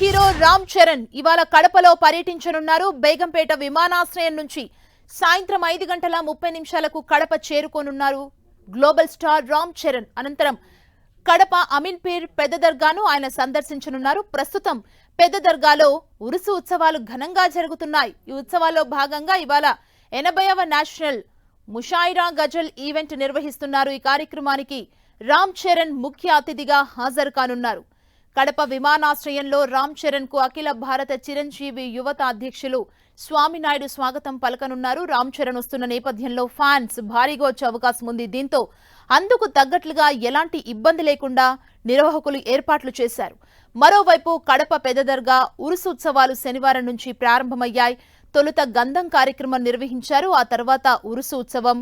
Hero Ram Charan ఇవాళ కడపలో పర్యటించనున్నారు. బేగంపేట విమానాశ్రయం నుంచి సాయంత్రం ఐదు గంటల ముప్పై నిమిషాలకు Kadapa చేరుకోనున్నారు. Global star Ram Charan. అనంతరం కడప అమీన్పీర్ పెద్ద దర్గాను ఆయన సందర్శించనున్నారు. ప్రస్తుతం పెద్ద దర్గాలో ఉరుసు ఉత్సవాలు ఘనంగా జరుగుతున్నాయి. ఈ ఉత్సవాల్లో భాగంగా ఇవాళ ఎనభైవ నేషనల్ ముషాయిరా గజల్ ఈవెంట్ నిర్వహిస్తున్నారు. ఈ కార్యక్రమానికి రామ్ చరణ్ ముఖ్య అతిథిగా హాజరు కానున్నారు. కడప విమానాశ్రయంలో రామ్ చరణ్కు అఖిల భారత చిరంజీవి యువత అధ్యక్షులు స్వామినాయుడు స్వాగతం పలకనున్నారు. రామ్ చరణ్ వస్తున్న నేపథ్యంలో ఫ్యాన్స్ భారీగా వచ్చే అవకాశం ఉంది. దీంతో అందుకు తగ్గట్లుగా ఎలాంటి ఇబ్బంది లేకుండా నిర్వాహకులు ఏర్పాట్లు చేశారు. మరోవైపు కడప పెదదర్గా ఉరుసు ఉత్సవాలు శనివారం నుంచి ప్రారంభమయ్యాయి. తొలుత గంధం కార్యక్రమం నిర్వహించారు. ఆ తర్వాత ఉరుసు ఉత్సవం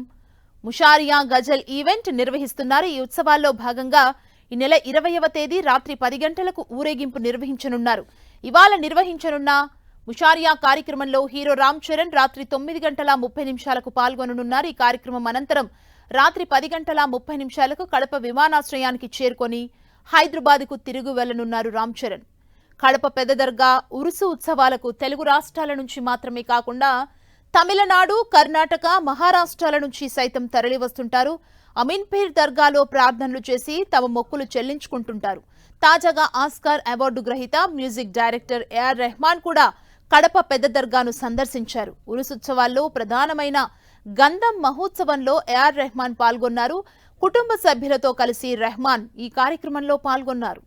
ముషారియా గజల్ ఈవెంట్ నిర్వహిస్తున్నారు. ఈ ఉత్సవాల్లో భాగంగా ఈ నెల ఇరవైవ తేదీ రాత్రి పది గంటలకు ఊరేగింపు నిర్వహించనున్నారు. ఇవాళ నిర్వహించనున్న ముషారియా కార్యక్రమంలో హీరో రామ్ చరణ్ రాత్రి తొమ్మిది గంటల ముప్పై నిమిషాలకు పాల్గొననున్నారు. ఈ కార్యక్రమం అనంతరం రాత్రి పది గంటల ముప్పై నిమిషాలకు కడప విమానాశ్రయానికి చేరుకొని హైదరాబాద్కు తిరుగు వెళ్ళనున్నారు రామ్ చరణ్. కడప పెద్ద దర్గా ఉరుసు ఉత్సవాలకు తెలుగు రాష్ట్రాల నుంచి మాత్రమే కాకుండా తమిళనాడు కర్ణాటక మహారాష్ట్రాల నుంచి సైతం తరలి వస్తుంటారు అమీన్పీర్ దర్గాలో ప్రార్థనలు చేసి తమ మొక్కులు చెల్లించుకుంటుంటారు. తాజాగా ఆస్కార్ అవార్డు గ్రహీత music director A R Rahman కూడా కడప పెద్ద దర్గాను సందర్శించారు. ఉరుసుత్సవాల్లో ప్రధానమైన గంధం మహోత్సవంలో ఏఆర్ రెహమాన్ పాల్గొన్నారు. కుటుంబ సభ్యులతో కలిసి రెహమాన్ ఈ కార్యక్రమంలో పాల్గొన్నారు.